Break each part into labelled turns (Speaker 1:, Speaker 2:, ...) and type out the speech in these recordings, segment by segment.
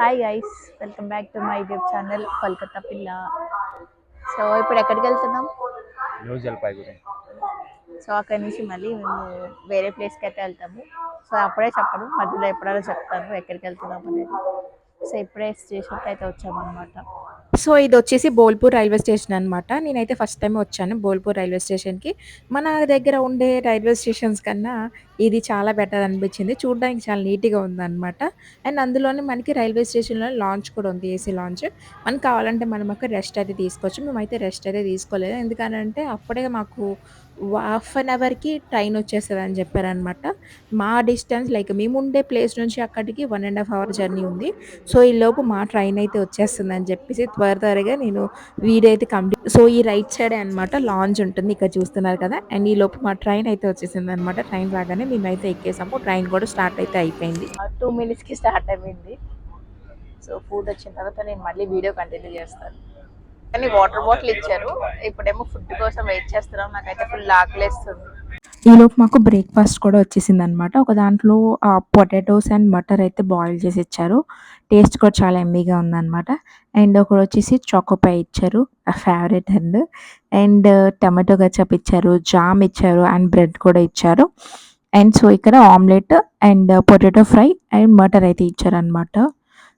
Speaker 1: Hi guys welcome back to my YouTube channel Kolkata పిల్ల so ఇప్పుడు ఎక్కడికి వెళ్తున్నాం?
Speaker 2: న్యూ జల్పాయిగురి
Speaker 1: సో అక్కడి నుంచి మళ్ళీ మేము వేరే ప్లేస్కి అయితే వెళ్తాము. సో అప్పుడే చెప్పను మధ్యలో ఎప్పుడైనా చెప్తాను ఎక్కడికి వెళ్తున్నాం అనేది. సో ఇప్పుడే స్టేషన్కి అయితే వచ్చామన్నమాట.
Speaker 3: సో ఇది వచ్చేసి బోల్పూర్ రైల్వే స్టేషన్ అనమాట నేనైతే ఫస్ట్ టైం వచ్చాను బోల్పూర్ రైల్వే స్టేషన్కి. మన దగ్గర ఉండే రైల్వే స్టేషన్స్ కన్నా ఇది చాలా బెటర్ అనిపించింది. చూడడానికి చాలా నీట్గా ఉందన్నమాట. అండ్ అందులోనే మనకి రైల్వే స్టేషన్లో లాంచ్ కూడా ఉంది ఏసీ లాంచ్. మనకు కావాలంటే మనం ఒక రెస్ట్ అయితే తీసుకోవచ్చు. మేమైతే రెస్ట్ అయితే తీసుకోలేదు. ఎందుకనంటే అప్పుడే మాకు హాఫ్ అన్ అవర్కి ట్రైన్ వచ్చేస్తుంది అని చెప్పారనమాట మా డిస్టెన్స్ లైక్ మేము ఉండే ప్లేస్ నుంచి అక్కడికి one and half hour journey ఉంది. సో ఈ లోపు మా ట్రైన్ అయితే వచ్చేస్తుంది అని చెప్పేసి త్వర త్వరగా నేను వీడియో అయితే కంప్లీట్ సో ఈ రైట్ సైడ్ అనమాట లాంజ్ ఉంటుంది ఇక్కడ చూస్తున్నారు కదా. అండ్ ఈ లోపు మా ట్రైన్ అయితే వచ్చేసింది అనమాట ట్రైన్ రాగానే మేమైతే ఎక్కేసాము. ట్రైన్ కూడా స్టార్ట్ అయితే అయిపోయింది.
Speaker 1: టూ మినిట్స్కి స్టార్ట్ అయిపోయింది. సో ఫుడ్ వచ్చిన తర్వాత నేను మళ్ళీ వీడియో కంటిన్యూ చేస్తాను. కానీ వాటర్ బాటిల్ ఇచ్చారు. ఇప్పుడేమో ఫుడ్ కోసం వెయిట్ చేస్తున్నాం. నాకైతే ఫుల్ ఆకలేస్తుంది.
Speaker 3: ఈలోపు మాకు బ్రేక్ఫాస్ట్ కూడా వచ్చేసింది అనమాట ఒక దాంట్లో పొటాటోస్ అండ్ బటర్ అయితే బాయిల్ చేసి ఇచ్చారు. టేస్ట్ కూడా చాలా ఎమ్మీగా ఉందన్నమాట. అండ్ ఒకటి వచ్చేసి చాకోపై ఇచ్చారు favourite and. And uh, tomato ketchup ఇచ్చారు జామ్ ఇచ్చారు అండ్ బ్రెడ్ కూడా ఇచ్చారు. అండ్ సో ఇక్కడ omelette and uh, potato fry and matar అయితే ఇచ్చారు అనమాట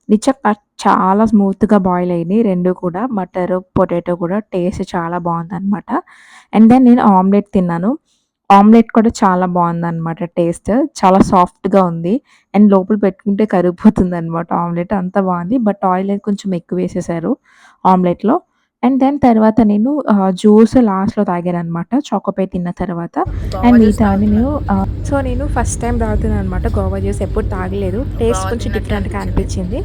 Speaker 3: నిజంగా చాలా స్మూత్గా బాయిల్ అయినాయి రెండు కూడా. మటర్ పొటాటో కూడా టేస్ట్ చాలా బాగుందన్నమాట. అండ్ దెన్ నేను ఆమ్లెట్ తిన్నాను. ఆమ్లెట్ కూడా చాలా బాగుందన్నమాట టేస్ట్. చాలా సాఫ్ట్గా ఉంది. అండ్ లోపల పెట్టుకుంటే కరిగిపోతుంది అనమాట ఆమ్లెట్. అంత బాగుంది. బట్ ఆయిల్ అయితే కొంచెం ఎక్కువ వేసేసారు ఆమ్లెట్లో. అండ్ దెన్ తర్వాత నేను జ్యూస్ లాస్ట్లో తాగాను అనమాట చాకోపై తిన్న తర్వాత. అండ్ మిగతా నేను సో నేను ఫస్ట్ టైం తాగుతున్నాను అనమాట గోవా జ్యూస్. ఎప్పుడు తాగలేదు. టేస్ట్ కొంచెం డిఫరెంట్గా అనిపించింది.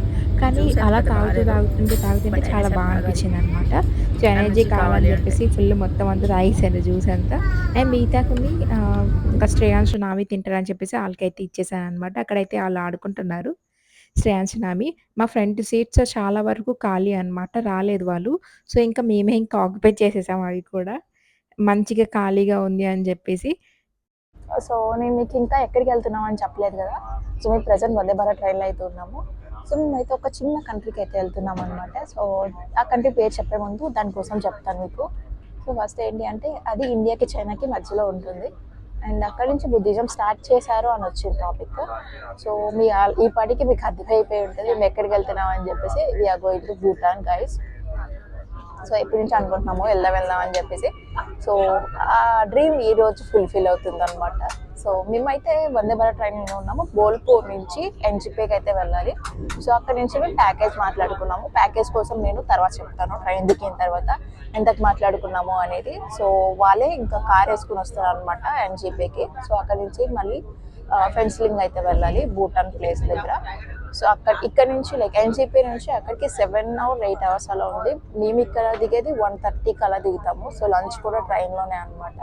Speaker 3: కానీ అలా తాగుతూ తాగుతుంటే తాగుతుంటే చాలా బాగా అనిపించింది అనమాట సో ఎనర్జీ కావాలని చెప్పేసి ఫుల్ మొత్తం అంతా తాగేసాను జ్యూస్ అంతా అండ్ మిగతా కొన్ని ఇంకా శ్రేయాంశ్ నావి తింటారని చెప్పేసి వాళ్ళకైతే ఇచ్చేసాను అనమాట అక్కడైతే వాళ్ళు ఆడుకుంటున్నారు శ్రేయాంశ్ నామి మా ఫ్రంట్ సీట్స్ చాలా వరకు ఖాళీ అనమాట రాలేదు వాళ్ళు. సో ఇంకా మేమే ఇంకా ఆక్యుపై చేసేసాం అవి కూడా. మంచిగా ఖాళీగా ఉంది అని చెప్పేసి.
Speaker 1: సో నేను మీకు ఇంకా ఎక్కడికి వెళ్తున్నాం అని చెప్పలేదు కదా. సో మేము ప్రజెంట్ వందే భారత్ ట్రైన్లో అయితే ఉన్నాము. సో మేమైతే ఒక చిన్న కంట్రీకి అయితే వెళ్తున్నాం అనమాట సో ఆ కంట్రీ పేరు చెప్పే ముందు దానికోసం చెప్తాను మీకు. సో ఫస్ట్ ఏంటి అంటే అది ఇండియాకి చైనాకి మధ్యలో ఉంటుంది. అండ్ అక్కడి నుంచి బుద్ధిజం స్టార్ట్ చేశారు అని వచ్చింది టాపిక్ సో మీ ఈ పాటికి మీకు అర్థమైపోయి ఉంటుంది మేము ఎక్కడికి వెళ్తున్నాం అని చెప్పేసి we're going to Bhutan guys so ఎప్పటి నుంచి అనుకుంటున్నాము వెళ్దాం వెళ్దాం అని చెప్పేసి. సో ఆ డ్రీమ్ ఈ రోజు ఫుల్ఫిల్ అవుతుంది అనమాట సో మేమైతే వందే భారత్ ట్రైన్లో ఉన్నాము. బోల్పూర్ నుంచి ఎన్జిపేకి అయితే వెళ్ళాలి. సో అక్కడ నుంచి మేము ప్యాకేజ్ మాట్లాడుకున్నాము. ప్యాకేజ్ కోసం నేను తర్వాత చెప్తాను ట్రైన్ దిగిన తర్వాత ఎంతకు మాట్లాడుకున్నాము అనేది. సో వాళ్ళే ఇంకా కార్ వేసుకుని వస్తారు అనమాట ఎన్జిపేకి. సో అక్కడ నుంచి మళ్ళీ ఫెన్స్లింగ్ అయితే వెళ్ళాలి భూటాన్ ప్లేస్ దగ్గర. సో అక్కడ ఇక్కడ నుంచి లైక్ ఎన్జీపీ నుంచి అక్కడికి సెవెన్ అవర్ ఎయిట్ అవర్స్ అలా ఉంది. మేము ఇక్కడ దిగేది వన్ థర్టీకి అలా దిగుతాము. సో లంచ్ కూడా ట్రైన్లోనే అనమాట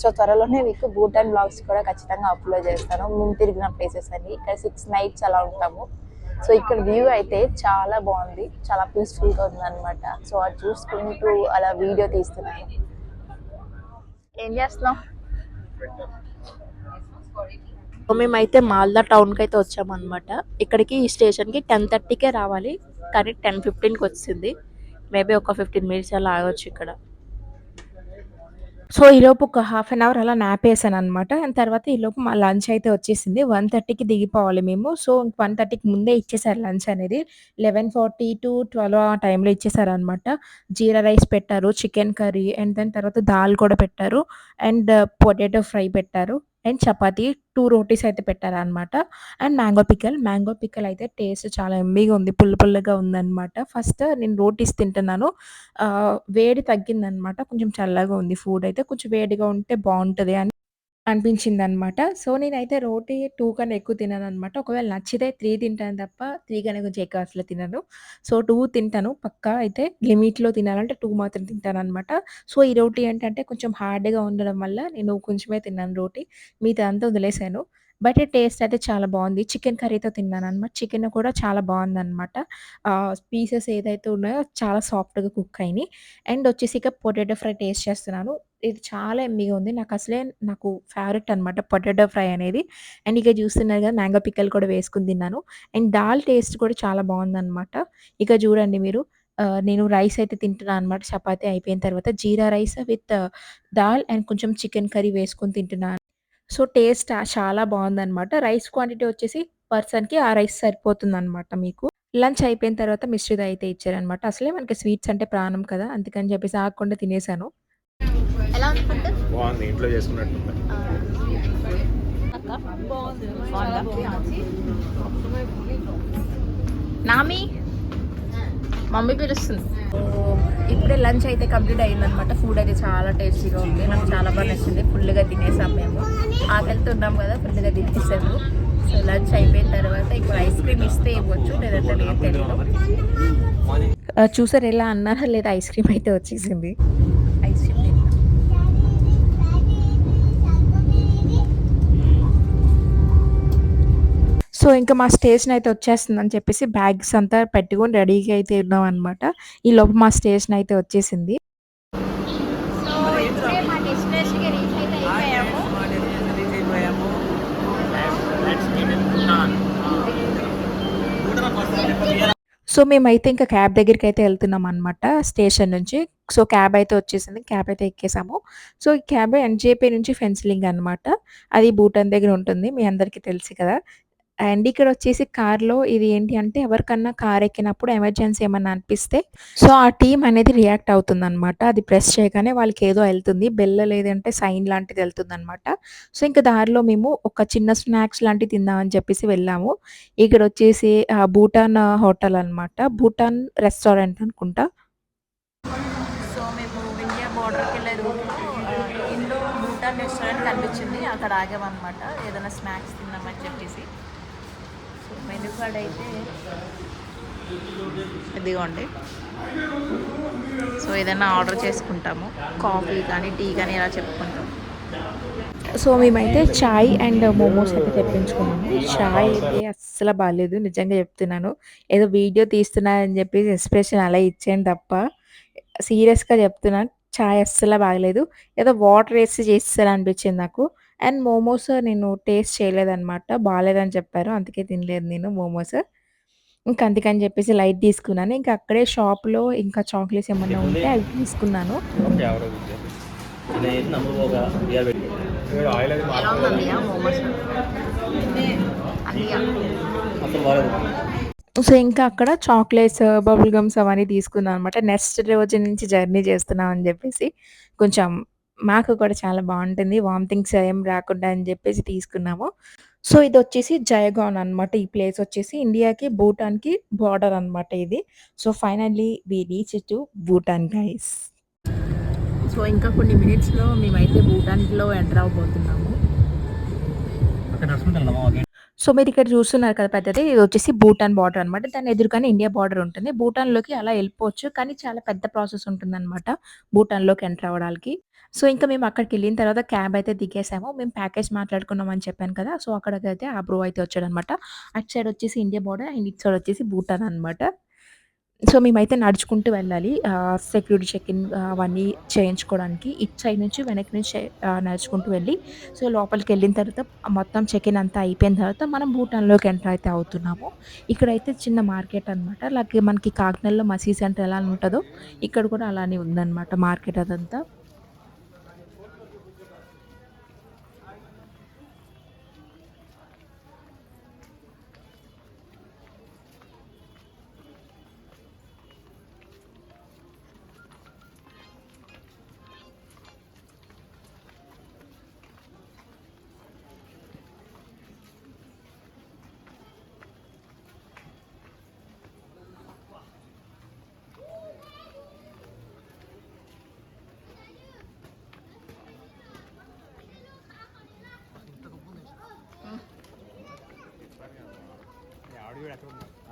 Speaker 1: సో త్వరలోనే మీకు భూటాన్ బ్లాగ్స్ కూడా ఖచ్చితంగా అప్లోడ్ చేస్తాను. మేము తిరిగిన ప్లేసెస్ అన్ని. ఇక్కడ సిక్స్ నైట్స్ అలా ఉంటాము. సో ఇక్కడ వ్యూ అయితే చాలా బాగుంది. చాలా పీస్ఫుల్గా ఉంది అనమాట సో అది చూసుకుంటూ అలా వీడియో తీస్తున్నాను. ఏం చేస్తున్నాం
Speaker 4: మేమైతే మాల్దా టౌన్కి అయితే వచ్చామన్నమాట. ఇక్కడికి ఈ స్టేషన్కి టెన్ థర్టీకే రావాలి కానీ టెన్ ఫిఫ్టీన్కి వచ్చింది. మేబీ ఒక ఫిఫ్టీన్ మినిట్స్ అలా ఆగొచ్చు ఇక్కడ.
Speaker 3: సో ఈలోపు ఒక హాఫ్ అన్ అవర్ అలా నాప్ వేసాను అనమాట అండ్ తర్వాత ఈలోపు మా లంచ్ అయితే వచ్చేసింది. వన్ థర్టీకి దిగిపోవాలి మేము. సో వన్ థర్టీకి ముందే ఇచ్చేసారు లంచ్ అనేది. లెవెన్ ఫార్టీ టు ట్వెల్వ్ ఆ టైంలో ఇచ్చేసారు అనమాట జీరా రైస్ పెట్టారు చికెన్ కర్రీ అండ్ దాని తర్వాత దాల్ కూడా పెట్టారు. అండ్ పొటాటో ఫ్రై పెట్టారు. అండ్ చపాతీ టూ రోటీస్ అయితే పెట్టారనమాట and mango pickle. Mango pickle అయితే టేస్ట్ చాలా ఎమ్మీగా ఉంది. పుల్ల పుల్లగా ఉందన్నమాట. ఫస్ట్ నేను రోటీస్ తింటున్నాను. ఆ, వేడి తగ్గిందనమాట కొంచెం చల్లగా ఉంది ఫుడ్ అయితే. కొంచెం వేడిగా ఉంటే బాగుంటుంది అని అనిపించింది అనమాట సో నేనైతే రోటీ టూ కన్నా ఎక్కువ తినను అనమాట ఒకవేళ నచ్చితే త్రీ తింటాను తప్ప త్రీ కన్నా కొంచెం ఎక్కువ అసలు తినను. సో టూ తింటాను. పక్కా అయితే లిమిట్లో తినాలంటే టూ మాత్రం తింటాను అనమాట సో ఈ రోటీ ఏంటంటే కొంచెం హార్డ్గా ఉండడం వల్ల నేను కొంచెమే తిన్నాను రోటీ. మిగతా అంతా వదిలేసాను. బట్ టేస్ట్ అయితే చాలా బాగుంది. చికెన్ కర్రీతో తిన్నాను అనమాట చికెన్ కూడా చాలా బాగుందన్నమాట పీసెస్ ఏదైతే ఉన్నాయో చాలా సాఫ్ట్గా కుక్ అయినాయి. అండ్ వచ్చేసి ఇక పొటాటో ఫ్రై టేస్ట్ చేస్తున్నాను. ఇది చాలా ఎమ్మిగా ఉంది. నాకు అసలే నాకు ఫేవరెట్ అనమాట పొటాటో ఫ్రై అనేది. అండ్ ఇక చూస్తున్నారు కదా! మ్యాంగో పిక్కల్ కూడా వేసుకుని తిన్నాను. అండ్ దాల్ టేస్ట్ కూడా చాలా బాగుందన్నమాట ఇక చూడండి మీరు నేను రైస్ అయితే తింటున్నాను అనమాట. చపాతీ అయిపోయిన తర్వాత jeera rice with dal and కొంచెం చికెన్ కర్రీ వేసుకొని తింటున్నాను సో, టేస్ట్ చాలా బాగుందన్నమాట రైస్ క్వాంటిటీ వచ్చేసి పర్సన్‌కి ఆ రైస్ సరిపోతుందనమాట మీకు. లంచ్ అయిపోయిన తర్వాత మిశ్రిద అయితే ఇచ్చారనమాట. అసలే మనకి స్వీట్స్ అంటే ప్రాణం కదా! అందుకని చెప్పేసి ఆగకుండా తినేసాను.
Speaker 1: ఎలా ఉంది ఫుడ్?
Speaker 2: బాగుంది ఇంట్లో
Speaker 1: బాగుందా? నామి మమ్మీ పిలుస్తుంది. ఇప్పుడే లంచ్ అయితే కంప్లీట్ అయిందనమాట ఫుడ్ అయితే చాలా టేస్టీగా ఉంది. నాకు చాలా బాగా నచ్చింది. ఫుల్గా తినేసాం మేము. ఆకలితో ఉన్నాం కదా ఫుల్గా తినేసాము. సో లంచ్ అయిపోయిన తర్వాత ఇప్పుడు ఐస్ క్రీమ్ ఇస్తే ఇవ్వచ్చు లేదంటే లేదు తెలియదు.
Speaker 3: చూసారా ఎలా అన్నారా లేదా ఐస్ క్రీమ్ అయితే వచ్చేసింది. సో, ఇంకా మా స్టేషన్ అయితే వచ్చేస్తుందని చెప్పేసి బ్యాగ్స్ అంతా పెట్టుకొని రెడీగా అయితే ఉన్నామనమాట. ఈలోపు మా స్టేషన్ అయితే వచ్చేసింది.
Speaker 1: సో అయితే
Speaker 3: మేమైతే ఇంకా క్యాబ్ దగ్గరికైతే ఎళ్తున్నామనమాట స్టేషన్ నుంచి. సో, క్యాబ్ అయితే వచ్చేసింది. క్యాబ్ అయితే ఎక్కేసాము. సో, ఈ క్యాబ్ ఎన్‌జేపీ నుంచి ఫెన్సిలింగ్ అనమాట. అది భూటాన్ దగ్గర ఉంటుంది. మీ అందరికీ తెలుసు కదా! అండ్ ఇక్కడ వచ్చేసి కార్‌లో ఇది ఏంటి అంటే ఎవరికన్నా కార్ ఎక్కినప్పుడు ఎమర్జెన్సీ ఏమన్నా అనిపిస్తే సో, ఆ టీమ్ అనేది రియాక్ట్ అవుతుందనమాట. అది ప్రెస్ చేయగానే వాళ్ళకి ఏదో వెళ్తుంది బెల్ల లేదంటే సైన్ లాంటిది ఎళ్తుందనమాట. సో, ఇంక దారిలో మేము ఒక చిన్న స్నాక్స్ లాంటివి తిందామని చెప్పేసి వెళ్ళాము. ఇక్కడ వచ్చేసి భూటాన్ హోటల్ అనమాట. భూటాన్ రెస్టారెంట్ అనుకుంటా.
Speaker 1: సో మేము ఇండియా బార్డర్కి వెళ్ళే రూట్లో ఇండో భూటాన్ రెస్టారెంట్ కనిపించింది అక్కడ ఆగామన్నమాట ఏదైనా స్నాక్స్ తిందామని చెప్పేసి సో అయితే ఇదిగోండి సో ఏదైనా ఆర్డర్ చేసుకుంటాము కాఫీ కానీ టీ కానీ ఇలా చెప్పుకుంటాం
Speaker 3: సో, మేమైతే చాయ్ అండ్ మోమోస్ అయితే తెప్పించుకున్నాము. చాయ్ అయితే అస్సలు బాగాలేదు నిజంగా చెప్తున్నాను. ఏదో వీడియో తీస్తున్నానని చెప్పేసి ఎక్స్‌ప్రెషన్ అలా ఇచ్చాను తప్ప సీరియస్‌గా చెప్తున్నాను. చాయ్ అస్సలు బాగలేదు. ఏదో వాటర్ ఏసి అనిపించింది నాకు. అండ్ మోమోస్ నేను టేస్ట్ చేయలేదనమాట. బాలేదని చెప్పారు. అందుకే తినలేదు నేను మోమోస్. ఇంక అందుకని చెప్పేసి లైట్ తీసుకున్నాను. ఇంక అక్కడే షాప్‌లో ఇంకా చాక్లెట్స్ ఏమన్నా ఉంటే అవి తీసుకున్నాను.
Speaker 2: ఇక్కడ ఆయిల్ అది
Speaker 1: ఎలా ఉంది అన్నయ్య మోమోస్ అన్నయ్య
Speaker 3: సో, ఇంకా అక్కడ చాక్లెట్స్, బబుల్ గమ్స్ అవన్నీ తీసుకున్నాం అనమాట. నెక్స్ట్ రోజు నుంచి జర్నీ చేస్తున్నాం అని చెప్పేసి కొంచెం మాకు కూడా చాలా బావుంటుంది. వామిటింగ్స్ ఏం రాకుండా అని చెప్పేసి తీసుకున్నాము. సో, ఇదొచ్చేసి జయగాన్ అనమాట. ఈ ప్లేస్ వచ్చేసి ఇండియాకి, భూటాన్‌కి బోర్డర్ అనమాట ఇది. So, finally we reached to Bhutan guys.
Speaker 1: So ఇంకా కొన్ని మినిట్స్లో మేమైతే భూటాన్లో ఎంటర్ అవబోతున్నాము
Speaker 3: సో, మీరు ఇక్కడ చూస్తున్నారు కదా పెద్దది. ఇదొచ్చేసి భూటాన్ బార్డర్ అనమాట. దాని ఎదురుగానే ఇండియా బార్డర్ ఉంటుంది. భూటాన్‌లోకి అలా వెళ్ళిపోవచ్చు కానీ చాలా పెద్ద ప్రాసెస్ ఉంటుందనమాట. భూటాన్‌లోకి ఎంటర్ అవ్వడానికి. సో, ఇంకా మేము అక్కడికి వెళ్ళిన తర్వాత క్యాబ్ అయితే దిగేసాము. మేము ప్యాకేజ్ మాట్లాడుకున్నాం అని చెప్పాను కదా! సో, అక్కడికైతే ఆ బ్రో అయితే వచ్చాడనమాట. అటు సైడ్ వచ్చేసి ఇండియా బార్డర్ అండ్ ఇటు సైడ్ వచ్చేసి భూటాన్ అనమాట. సో, మేమైతే నడుచుకుంటూ వెళ్ళాలి. సెక్యూరిటీ చెక్ ఇన్ అవన్నీ చేయించుకోవడానికి. ఇటు సైడ్ నుంచి వెనక్కి నుంచి నడుచుకుంటూ వెళ్ళి సో, లోపలికి వెళ్ళిన తర్వాత మొత్తం చెక్ ఇన్ అంతా అయిపోయిన తర్వాత మనం భూటాన్‌లోకి ఎంటర్ అయితే అవుతున్నాము. ఇక్కడైతే చిన్న మార్కెట్ అనమాట. లైక్ మనకి కాకినాడలో మసీద్ సెంటర్ ఎలా ఉంటుందో ఇక్కడ కూడా అలానే ఉందన్నమాట మార్కెట్ అదంతా.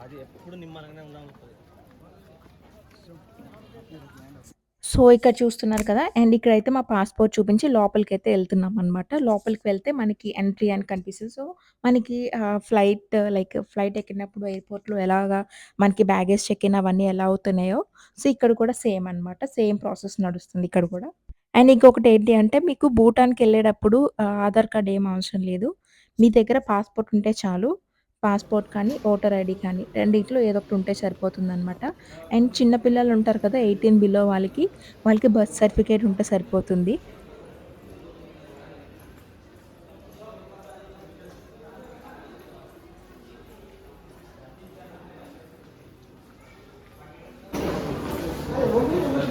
Speaker 5: అది ఎప్పుడు నిమ్మలంగానే ఉండాలి
Speaker 3: సో, ఇక్కడ చూస్తున్నారు కదా! అండ్ ఇక్కడైతే మా పాస్‌పోర్ట్ చూపించి లోపలికైతే అనమాట లోపలికి వెళ్తే మనకి ఎంట్రీ అని కనిపిస్తుంది సో, మనకి ఫ్లైట్ లైక్ ఫ్లైట్ ఎక్కినప్పుడు ఎయిర్‌పోర్ట్‌లో ఎలాగా మనకి బ్యాగేజ్ చెక్ ఇన్ అవన్నీ ఎలా అవుతున్నాయో సో, ఇక్కడ కూడా సేమ్ అనమాట. సేమ్ ప్రాసెస్ నడుస్తుంది ఇక్కడ కూడా. అండ్ ఇంకొకటి ఏంటి అంటే మీకు భూటాన్‌కి వెళ్ళేటప్పుడు ఆధార్ కార్డ్ ఏం అవసరం లేదు. మీ దగ్గర పాస్‌పోర్ట్ ఉంటే చాలు. పాస్‌పోర్ట్ కానీ, ఓటర్ ఐడి కానీ రెండిట్లో ఏదో ఒకటి ఉంటే సరిపోతుందనమాట. అండ్ చిన్న పిల్లలు ఉంటారు కదా! 18 బిలో వాళ్ళకి, వాళ్ళకి బర్త్ సర్టిఫికేట్ ఉంటే సరిపోతుంది.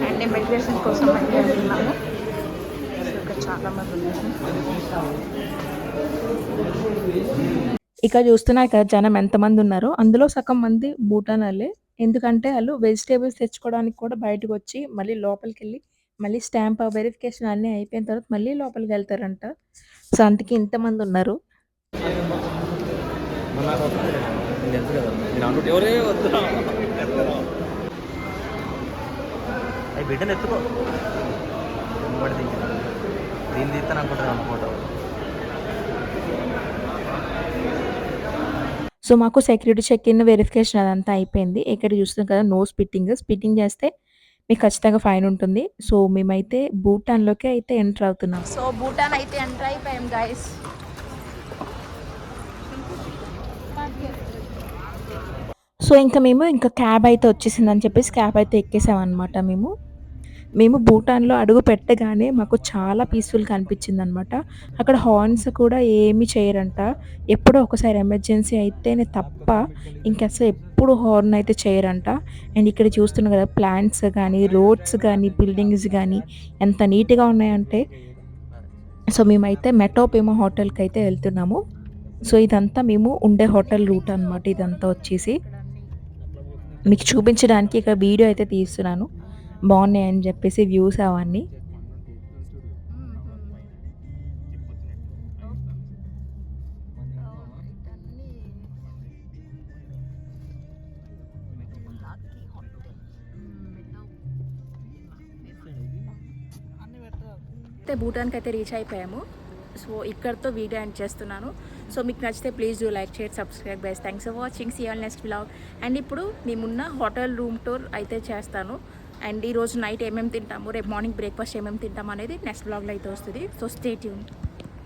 Speaker 4: అండ్ ఇమిగ్రేషన్ కోసం అయితే వెళ్తున్నాము సో ఇక్కడ చాలా మంది ఉన్నారు
Speaker 3: ఇక చూస్తున్నారు కదా జనం ఎంతమంది ఉన్నారో. అందులో సగం మంది భూటాన్ వాళ్ళే. ఎందుకంటే వాళ్ళు వెజిటేబుల్స్ తెచ్చుకోవడానికి కూడా బయటకు వచ్చి మళ్ళీ లోపలికి వెళ్ళి మళ్ళీ స్టాంప్ వెరిఫికేషన్ అన్నీ అయిపోయిన తర్వాత మళ్ళీ లోపలికి వెళ్తారంట. సో, అందుకే ఇంతమంది ఉన్నారు.
Speaker 6: బిడ్డను ఎత్తుకో. దీన్ని తీస్తాను అనుకుంటున్నాను ఫోటో.
Speaker 3: సో, మాకు సెక్యూరిటీ చెక్ ఇన్ వెరిఫికేషన్ అదంతా అయిపోయింది. ఇక్కడ చూస్తున్నారు కదా నో స్పిట్టింగ్. స్పిట్టింగ్ చేస్తే మీకు ఖచ్చితంగా ఫైన్ ఉంటుంది. సో, మేమైతే భూటాన్‌లోకి అయితే ఎంటర్ అవుతున్నాం.
Speaker 4: సో భూటాన్ అయితే ఎంటర్ అయిపోయాం గైస్
Speaker 3: సో, ఇంక మేము ఇంకా క్యాబ్ అయితే వచ్చేసిందని చెప్పేసి క్యాబ్ అయితే ఎక్కేసామనమాట మేము. మేము భూటాన్‌లో అడుగు పెట్టగానే మాకు చాలా పీస్‌ఫుల్‌గా అనిపించిందనమాట. అక్కడ హార్న్స్ కూడా ఏమి చేయరంట. ఎప్పుడో ఒకసారి ఎమర్జెన్సీ అయితేనే తప్ప ఇంకసలు ఎప్పుడు హార్న్ అయితే చేయరంట. అండ్ ఇక్కడ చూస్తున్నారు కదా ప్లాంట్స్ కానీ రోడ్స్ కానీ బిల్డింగ్స్ కానీ ఎంత నీట్‌గా ఉన్నాయంటే సో, మేమైతే మెటోపేమో హోటల్కి అయితే వెళ్తున్నాము. సో, ఇదంతా మేము ఉండే హోటల్ రూట్ అనమాట ఇదంతా వచ్చేసి. మీకు చూపించడానికి ఇక్కడ వీడియో అయితే తీస్తున్నాను. బాగున్నాయని చెప్పేసి వ్యూస్ అవన్నీ.
Speaker 4: అయితే భూటాన్కి అయితే రీచ్ అయిపోయాము. సో ఇక్కడతో వీడియో ఎండ్ చేస్తున్నాను. సో మీకు నచ్చితే please do like share subscribe guys thanks for watching see all next blog and ఇప్పుడు మేమున్న హోటల్ రూమ్ టూర్ అయితే చేస్తాను. అండ్ ఈ రోజు నైట్ ఏమేమి తింటాము? రేపు మార్నింగ్ బ్రేక్ఫాస్ట్ ఏమేమి తింటాము అనేది నెక్స్ట్ బ్లాగ్లో అయితే వస్తుంది. So stay tune